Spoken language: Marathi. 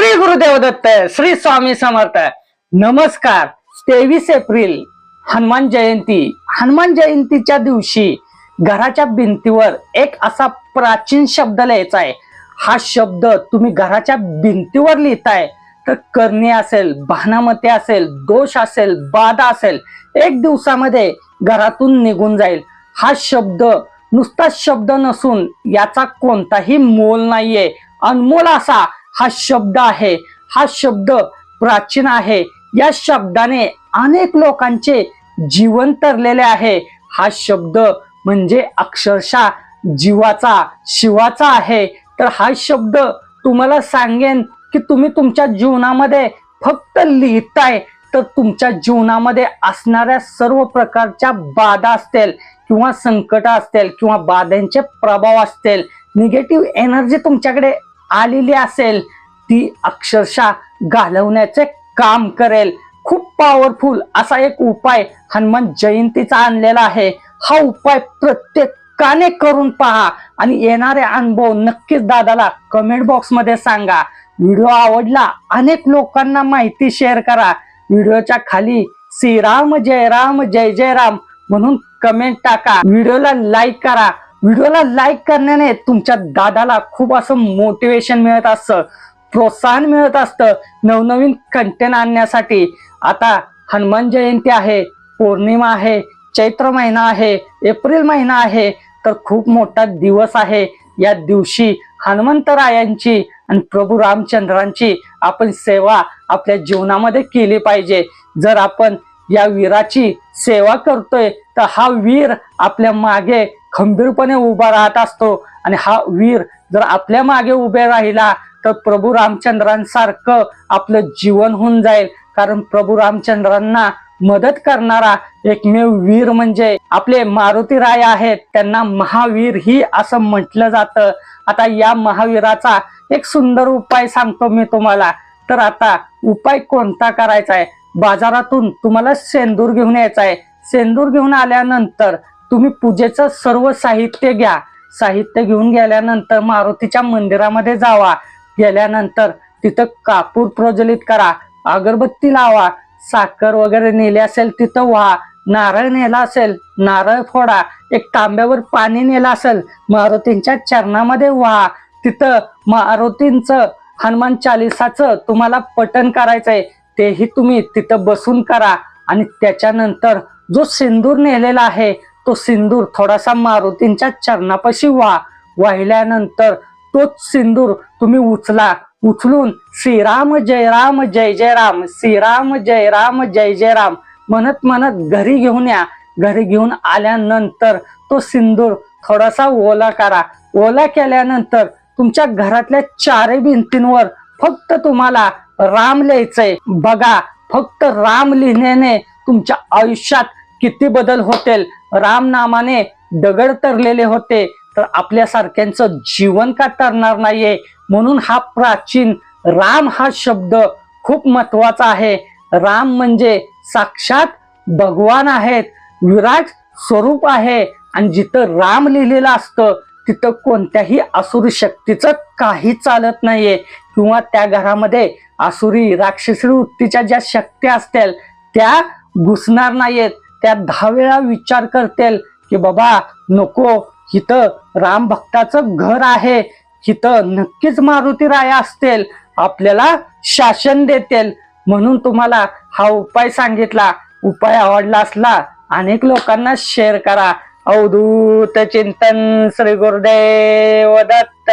श्री गुरुदेव दत्त श्री स्वामी समर्थ. नमस्कार. तेवीस एप्रिल हनुमान जयंती. हनुमान जयंतीच्या दिवशी घराच्या भिंतीवर एक असा प्राचीन शब्द लिहायचा आहे. हा शब्द तुम्ही घराच्या भिंतीवर लिहिताय तर करणी असेल भानामते असेल दोष असेल बाधा असेल एक दिवसामध्ये घरातून निघून जाईल. हा शब्द नुसता शब्द नसून याचा कोणताही मोल नाहीये. अनमोल असा हा शब्द आहे. हा शब्द प्राचीन आहे. या शब्दाने अनेक लोकांचे जीवन तरलेले आहे. हा शब्द म्हणजे अक्षरशः जीवाचा शिवाचा आहे. तर हा शब्द तुम्हाला सांगेन की तुम्ही तुमच्या जीवनामध्ये फक्त लिहिताय तर तुमच्या जीवनामध्ये असणाऱ्या सर्व प्रकारच्या बाधा असतील किंवा संकट असतील किंवा बाधांचे प्रभाव असतील निगेटिव्ह एनर्जी तुमच्याकडे आलेली असेल ती अक्षरशः घालवण्याचे काम करेल. खूप पॉवरफुल असा एक उपाय हनुमान जयंतीचा आणलेला आहे. हा उपाय प्रत्येकाने करून पहा आणि येणारे अनुभव नक्कीच दादाला कमेंट बॉक्समध्ये सांगा. व्हिडिओ आवडला अनेक लोकांना माहिती शेअर करा. व्हिडिओच्या खाली श्रीराम जय राम जय जय राम म्हणून कमेंट टाका. व्हिडिओला लाईक करा. व्हिडिओला लाईक करण्याने तुमच्या दादाला खूप असं मोटिवेशन मिळत असतं प्रोत्साहन मिळत असतं नवनवीन कंटेंट आणण्यासाठी. आता हनुमान जयंती आहे पौर्णिमा आहे चैत्र महिना आहे एप्रिल महिना आहे तर खूप मोठा दिवस आहे. या दिवशी हनुमंतरायांची आणि प्रभू रामचंद्रांची आपण सेवा आपल्या जीवनामध्ये केली पाहिजे. जर आपण या वीराची सेवा करतोय तर हा वीर आपल्या मागे खंबीरपणे उभा राहत असतो. आणि हा वीर जर आपल्या मागे उभे राहिला तर प्रभू रामचंद्रांसारखं आपलं जीवन होऊन जाईल. कारण प्रभू रामचंद्रांना मदत करणारा एकमेव वीर म्हणजे आपले मारुती राय आहेत. त्यांना महावीर ही असं म्हटलं जातं. आता या महावीराचा एक सुंदर उपाय सांगतो मी तुम्हाला. तर आता उपाय कोणता करायचा आहे? बाजारातून तुम्हाला सेंदूर घेऊन यायचा आहे. सेंदूर घेऊन आल्यानंतर तुम्ही पूजेचं सर्व साहित्य घ्या. साहित्य घेऊन गेल्यानंतर मारुतीच्या मंदिरामध्ये जावा. गेल्यानंतर तिथं कापूर प्रज्वलित करा. अगरबत्ती लावा. साखर वगैरे नेली असेल तिथं व्हा. नारळ नेला असेल नारळ फोडा. एक तांब्यावर पाणी नेलं असेल मारुतींच्या चरणामध्ये व्हा. तिथं मारुतींचं हनुमान चालिसाचं तुम्हाला पठन करायचंय. तेही तुम्ही तिथं बसून करा. आणि त्याच्यानंतर जो सिंदूर नेलेला आहे तो सिंदूर थोडासा मारुतींच्या चरणापाशी व्हा वाहिल्यानंतर तोच सिंदूर तुम्ही उचला. उचलून श्रीराम जय राम जय जय राम श्रीराम जय राम जय जय राम म्हणत म्हणत घरी घेऊन या. घरी घेऊन आल्यानंतर तो सिंदूर थोडासा ओला करा. ओला केल्यानंतर तुमच्या घरातल्या चारही भिंतींवर फक्त तुम्हाला राम लिहायचंय. बघा फक्त राम लिहिण्याने तुमच्या आयुष्यात किती बदल होतील. राम नामाने दगड तरलेले होते. तर आपल्यासारख्यांचं जीवन का तरणार नाहीये? म्हणून हा प्राचीन राम हा शब्द खूप महत्त्वाचा आहे. राम म्हणजे साक्षात भगवान आहेत. विराट स्वरूप आहे. आणि जिथं राम लिहिलेलं असतं तिथं कोणत्याही आसुरी शक्तीचं काही चालत नाहीये. किंवा त्या घरामध्ये आसुरी राक्षसी वृत्तीच्या ज्या शक्ती असतील त्या घुसणार नाहीयेत. त्या दहा वेळा विचार करतील की बाबा नको. इथं राम भक्ताचं घर आहे. इथं नक्कीच मारुती राया असतील. आपल्याला शासन देतील. म्हणून तुम्हाला हा उपाय सांगितला. उपाय आवडला असला अनेक लोकांना शेअर करा. अवधूत चिंतन श्री गुरुदेव दत्त.